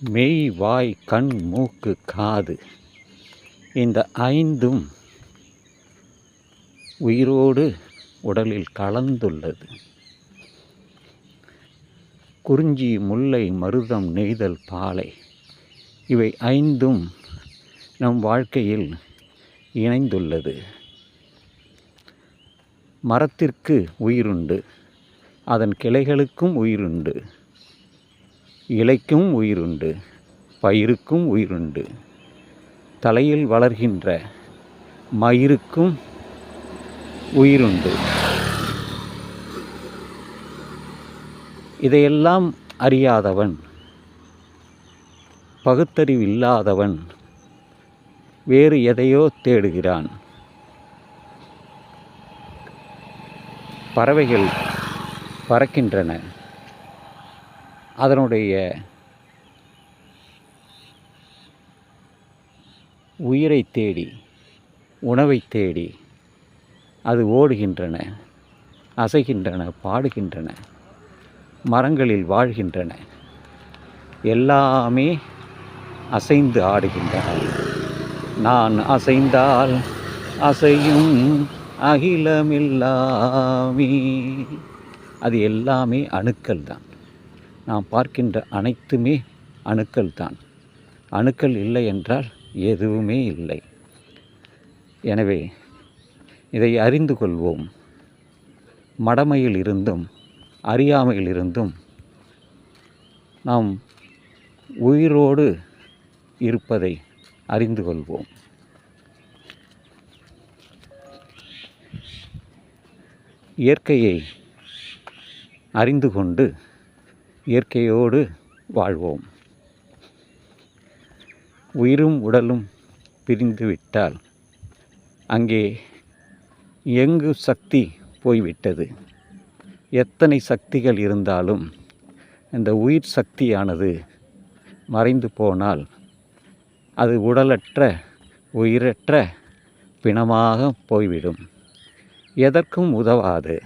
மெய் வாய் கண் மூக்கு காது. இந்த ஐந்தும் உயிரோடு உடலில் கலந்துள்ளது. குறிஞ்சி முல்லை மருதம் நெய்தல் பாலை. இவை ஐந்தும் நம் வாழ்க்கையில் இணைந்துள்ளது. மரத்திற்கு உயிருண்டு. அதன் கிளைகளுக்கும் உயிருண்டு. இலைக்கும் உயிருண்டு பயிருக்கும் உயிருண்டு. தலையில் வளர்கின்ற மயிருக்கும் உயிருண்டு. இதையெல்லாம் அறியாதவன் பகுத்தறிவில்லாதவன் வேறு எதையோ தேடுகிறான். பறவைகள் பறக்கின்றன. அதனுடைய உயிரை தேடி உணவை தேடி அது ஓடுகின்றன அசைகின்றன பாடுகின்றன மரங்களில் வாழ்கின்றன. எல்லாமே அசைந்து ஆடுகின்றன. நான் அசைந்தால் அசையும் அகிலமில்லாமே. அது எல்லாமே அணுக்கள் தான் நாம் பார்க்கின்ற அனைத்துமே அணுக்கள் தான் அணுக்கள் இல்லை என்றால் எதுவுமே இல்லை. எனவே இதை அறிந்து கொள்வோம். மடமையில் இருந்தும் அறியாமையில் இருந்தும் நாம் உயிரோடு இருப்பதை அறிந்து கொள்வோம். இயற்கையை அறிந்து கொண்டு இயற்கையோடு வாழ்வோம். உயிரும் உடலும் பிரிந்துவிட்டால் அங்கே எங்கு சக்தி போய்விட்டது? எத்தனை சக்திகள் இருந்தாலும் இந்த உயிர் சக்தியானது மறைந்து போனால் அது உடலற்ற உயிரற்ற பிணமாக போய்விடும். எதற்கும் உதவாது.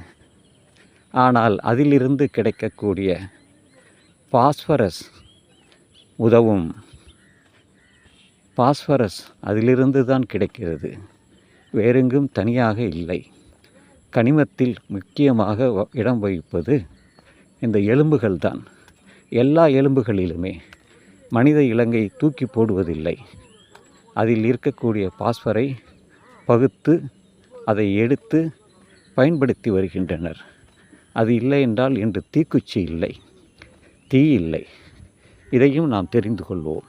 ஆனால் அதிலிருந்து கிடைக்கக்கூடிய பாஸ்பரஸ் உதவும். பாஸ்பரஸ் அதிலிருந்து தான் கிடைக்கிறது. வேறெங்கும் தனியாக இல்லை. கனிமத்தில் முக்கியமாக வ- இடம் வகிப்பது இந்த எலும்புகள் தான் எல்லா எலும்புகளிலுமே மனித இலங்கை தூக்கி போடுவதில்லை. அதில் இருக்கக்கூடிய பாஸ்பரை பகுத்து அதை எடுத்து பயன்படுத்தி வருகின்றனர். அது இல்லை என்றால் இன்று தீக்குச்சி இல்லை. தீ இல்லை. இதையும் நாம் தெரிந்து கொள்வோம்.